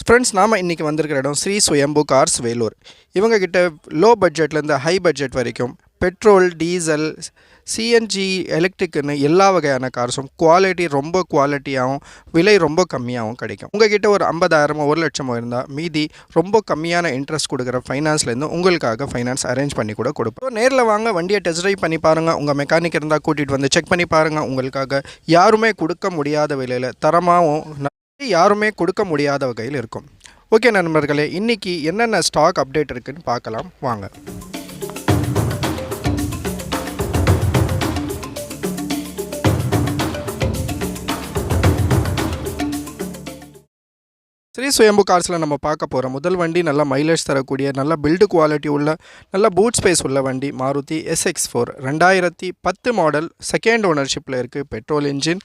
Friends நாம் இன்றைக்கி வந்திருக்கிற இடம் ஸ்ரீ சுயம்பு கார்ஸ் வேலூர். இவங்கக்கிட்ட லோ பட்ஜெட்லேருந்து ஹை பட்ஜெட் வரைக்கும் பெட்ரோல் டீசல் சிஎன்ஜி எலக்ட்ரிக்குன்னு எல்லா வகையான கார்ஸும் குவாலிட்டி ரொம்ப குவாலிட்டியாகவும் விலை ரொம்ப கம்மியாகவும் கிடைக்கும். உங்ககிட்ட ஒரு ஐம்பதாயிரமோ ஒரு லட்சமோ இருந்தால் மீதி ரொம்ப கம்மியான இன்ட்ரெஸ்ட் கொடுக்குற ஃபைனான்ஸ்லேருந்து உங்களுக்காக ஃபைனான்ஸ் அரேஞ்ச் பண்ணி கூட கொடுப்போம். நேரில் வாங்க வண்டியை டெஸ்ட் ட்ரைவ் பண்ணி பாருங்கள் உங்கள் மெக்கானிக் இருந்தால் கூட்டிகிட்டு வந்து செக் பண்ணி பாருங்கள் உங்களுக்காக யாருமே கொடுக்க முடியாத விலையில் தரமாகவும் யாருமே கொடுக்க முடியாத வகையில் இருக்கும். ஓகே நண்பர்களே இன்றைக்கி என்னென்ன ஸ்டாக் அப்டேட் இருக்குன்னு பார்க்கலாம். வாங்க. ஸ்ரீ சுயம்பு கார்ஸில் நம்ம பார்க்க போகிற முதல் வண்டி நல்ல மைலேஜ் தரக்கூடிய நல்ல பில்டு குவாலிட்டி உள்ள நல்ல பூட் ஸ்பேஸ் உள்ள வண்டி மாருதி எஸ்எக்ஸ் ஃபோர் ரெண்டாயிரத்தி பத்து மாடல் செகண்ட் ஓனர்ஷிப்பில் இருக்குது பெட்ரோல் இன்ஜின்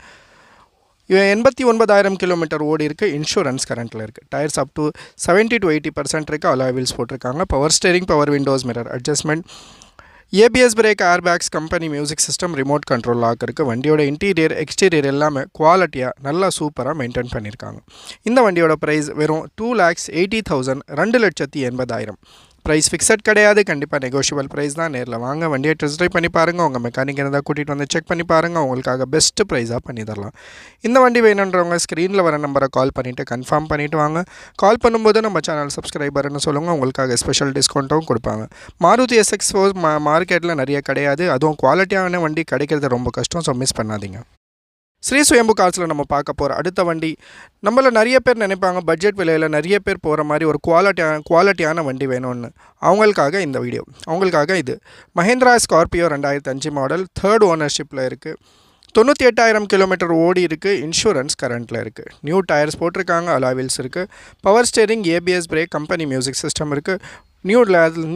இவன் எண்பத்தி ஒன்பதாயிரம் கிலோமீட்டர் ஓடி இருக்கு இன்சூரன்ஸ் கரண்ட்டில் இருக்குது tyres up to seventy to eighty percent இருக்குது அலாய் வீல்ஸ் போட்டிருக்காங்க. Power steering power windows mirror adjustment ABS brake airbags company music system remote control lock இருக்குது வண்டியோட இன்டீரியர் எக்ஸ்டீரியர் எல்லாமே குவாலிட்டியாக நல்லா சூப்பராக மெயின்டைன் பண்ணியிருக்காங்க இந்த வண்டியோட ப்ரைஸ் வெறும் டூ லேக்ஸ் எயிட்டி தௌசண்ட் ரெண்டு லட்சத்தி எண்பதாயிரம். ப்ரைஸ் ஃபிக்ஸட் கிடையாது. கண்டிப்பாக நெகோஷியபிள் ப்ரைஸ் தான். நேரில் வாங்க. வண்டியை டெஸ்ட் ட்ரைவ் பண்ணி பாருங்கள் உங்கள் மெக்கானிக் இருந்தால் கூட்டிகிட்டு வந்து செக் பண்ணி பாருங்கள் உங்களுக்காக பெஸ்ட்டு ப்ரைஸாக பண்ணி தரலாம் இந்த வண்டி வேணுன்றவங்க ஸ்க்ரீனில் வர நம்பரை கால் பண்ணிவிட்டு கன்ஃபார்ம் பண்ணிவிட்டு வாங்க. கால் பண்ணும்போது நம்ம சேனல் சப்ஸ்கிரைபர்னு சொல்லுங்கள் உங்களுக்காக ஸ்பெஷல் டிஸ்கவுண்ட்டும் கொடுப்பாங்க. மாருதி எஸ்எக்ஸ் ஃபோர் மா மார்க்கெட்டில் நிறைய கிடையாது. அதுவும் குவாலிட்டியான வண்டி கிடைக்கிறது ரொம்ப கஷ்டம். ஸோ மிஸ் பண்ணாதீங்க. ஸ்ரீ சுயம்பு கார்ஸில் நம்ம பார்க்க போகிற அடுத்த வண்டி நம்மள நிறைய பேர் நினைப்பாங்க பட்ஜெட் விலையில் நிறைய பேர் போகிற மாதிரி ஒரு குவாலிட்டியான குவாலிட்டியான வண்டி வேணும்னு. அவங்களுக்காக இந்த வீடியோ அவங்களுக்காக இது. மஹேந்திரா ஸ்கார்பியோ ரெண்டாயிரத்தி அஞ்சு மாடல் தேர்ட் ஓனர்ஷிப்பில் இருக்குது தொண்ணூற்றி எட்டாயிரம் கிலோமீட்டர் ஓடி இருக்குது இன்சூரன்ஸ் கரண்ட்டில் இருக்குது நியூ டயர்ஸ் போட்டிருக்காங்க. அலாவில்ஸ் இருக்குது power steering ABS brake company music system இருக்குது நியூ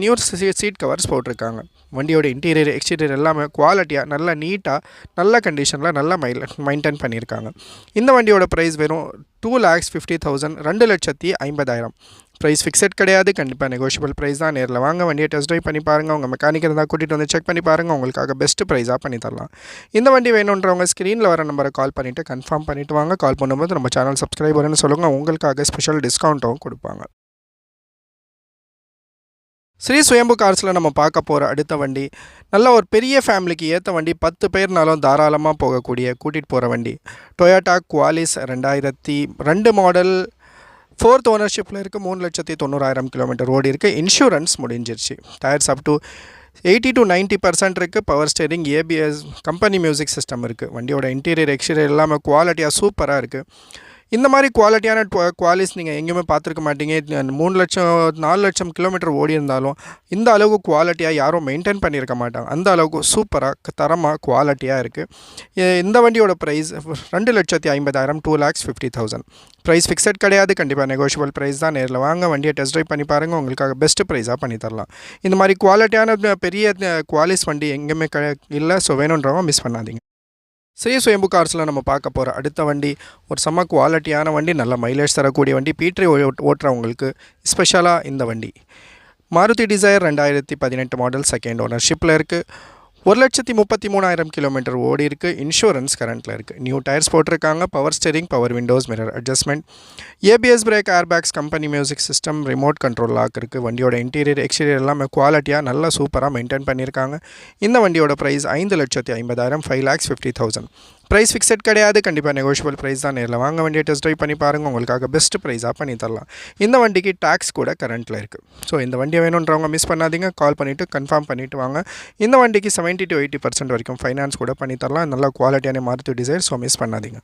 நியூ சீட் கவர்ஸ் போட்டிருக்காங்க. வண்டியோட இன்டீரியர் எக்ஸ்டீரியர் எல்லாமே குவாலிட்டியாக நல்ல நீட்டாக நல்ல கண்டிஷனில் நல்லா மை மெயின்டைன் பண்ணியிருக்காங்க. இந்த வண்டியோட ப்ரைஸ் வெறும் டூ லேக்ஸ் ஃபிஃப்டி தௌசண்ட் ரெண்டு லட்சத்தி ஐம்பதாயிரம். ப்ரைஸ் ஃபிக்ஸட் கிடையாது கண்டிப்பாக நெகோஷியபிள் ப்ரைஸ் தான். நேரில் வாங்க வண்டியை டெஸ்ட் ட்ரைவ் பண்ணி பாருங்கள் உங்கள் மெக்கானிக் இருந்தால் கூட்டிகிட்டு வந்து செக் பண்ணி பாருங்கள் உங்களுக்காக பெஸ்ட் ப்ரைஸாக பண்ணி தரலாம். இந்த வண்டி வேணுன்றவங்க ஸ்க்ரீனில் வர நம்பரை கால் பண்ணிவிட்டு கன்ஃபார்ம் பண்ணிவிட்டு வாங்க. கால் பண்ணும்போது நம்ம சேனல் சப்ஸ்கிரைபர்னு சொல்லுங்கள் உங்களுக்காக ஸ்பெஷல் டிஸ்கவுண்ட்டும் கொடுப்பாங்க. ஸ்ரீ சுயம்பு கார்ஸில் நம்ம பார்க்க போகிற அடுத்த வண்டி நல்ல ஒரு பெரிய ஃபேமிலிக்கு ஏற்ற வண்டி பத்து பேர்னாலும் தாராளமாக போகக்கூடிய கூட்டிகிட்டு போகிற வண்டி. டொயோட்டா குவாலிஸ் ரெண்டாயிரத்தி ரெண்டு மாடல் ஃபோர்த் ஓனர்ஷிப்பில் இருக்குது மூணு லட்சத்தி தொண்ணூறாயிரம் கிலோமீட்டர் ஓடி இருக்குது இன்சூரன்ஸ் முடிஞ்சிருச்சு. Tyres up to eighty to ninety percent இருக்குது power steering ABS company music system இருக்குது வண்டியோட இன்டீரியர் எக்ஸ்டீரியர் எல்லாமே குவாலிட்டியாக சூப்பராக இருக்குது இந்த மாதிரி குவாலிட்டியான குவாலிஸ் நீங்கள் எங்கேயுமே பார்த்துருக்க மாட்டீங்க. மூணு லட்சம் நாலு லட்சம் கிலோமீட்டர் ஓடி இருந்தாலும் இந்த அளவுக்கு குவாலிட்டியாக யாரும் மெயின்டைன் பண்ணியிருக்க மாட்டாங்க. அந்த அளவுக்கு சூப்பராக தரமாக குவாலிட்டியாக இருக்குது இந்த வண்டியோட ப்ரைஸ் ரெண்டு லட்சத்தி ஐம்பதாயிரம் two lakhs fifty thousand price fixed கிடையாது. கண்டிப்பாக நெகோஷியபிள் ப்ரைஸ் தான். நேரில் வாங்க வண்டியை டெஸ்ட் ட்ரைவ் பண்ணி பாருங்கள் உங்களுக்காக பெஸ்ட் ப்ரைஸாக பண்ணி தரலாம். இந்த மாதிரி குவாலிட்டியான பெரிய குவாலிஸ் வண்டி எங்கேயுமே க இல்லை. ஸோ வேணுன்றவங்க மிஸ் பண்ணாதீங்க. சுய சுயம்பு கார்ஸில் நம்ம பார்க்க போகிற அடுத்த வண்டி ஒரு செம்ம குவாலிட்டியான வண்டி நல்ல மைலேஜ் தரக்கூடிய வண்டி பீட்ரி ஓட்டுறவங்களுக்கு ஸ்பெஷலாக இந்த வண்டி. மாருதி டிசைர் ரெண்டாயிரத்தி பதினெட்டு மாடல் செகண்ட் ஓனர்ஷிப்பில் இருக்குது ஒரு லட்சத்தி முப்பத்தி மூணாயிரம் கிலோமீட்டர் ஓடி இருக்குது இன்சூரன்ஸ் கரண்ட்டில் இருக்குது நியூ டயர்ஸ் போட்டிருக்காங்க. Power steering power windows mirror adjustment ABS brake airbags company music system remote control lock இருக்குது வண்டியோட இன்டீரியர் எக்ஸ்டீரியர் எல்லாமே குவாலிட்டியாக நல்லா சூப்பராக மெயின்டைன் பண்ணியிருக்காங்க இந்த வண்டியோட ப்ரைஸ் ஐந்து லட்சத்தி ஐம்பதாயிரம் five lakhs fifty thousand price fixed கிடையாது. கண்டிப்பாக நெகோஷியபிள் ப்ரைஸ் தான் நேரில் வாங்க வண்டியை டெஸ்ட் ட்ரைவ் பண்ணி பாருங்கள் உங்களுக்காக பெஸ்ட் ப்ரைஸாக பண்ணி தரலாம். இந்த வண்டிக்கு டேக்ஸ் கூட கரண்ட்டில் இருக்குது ஸோ இந்த வண்டியை வேணுன்றவங்க மிஸ் பண்ணாதீங்க. கால் பண்ணிவிட்டு கன்ஃபார்ம் பண்ணிவிட்டு வாங்க. இந்த வண்டிக்கு செவன்ட்டி டு எயிட்டி பர்சன்ட் வரைக்கும் ஃபைனான்ஸ் கூட பண்ணி தரலாம். நல்ல குவாலிட்டியான மாருதி டிசைர் ஸோ மிஸ் பண்ணாதீங்க.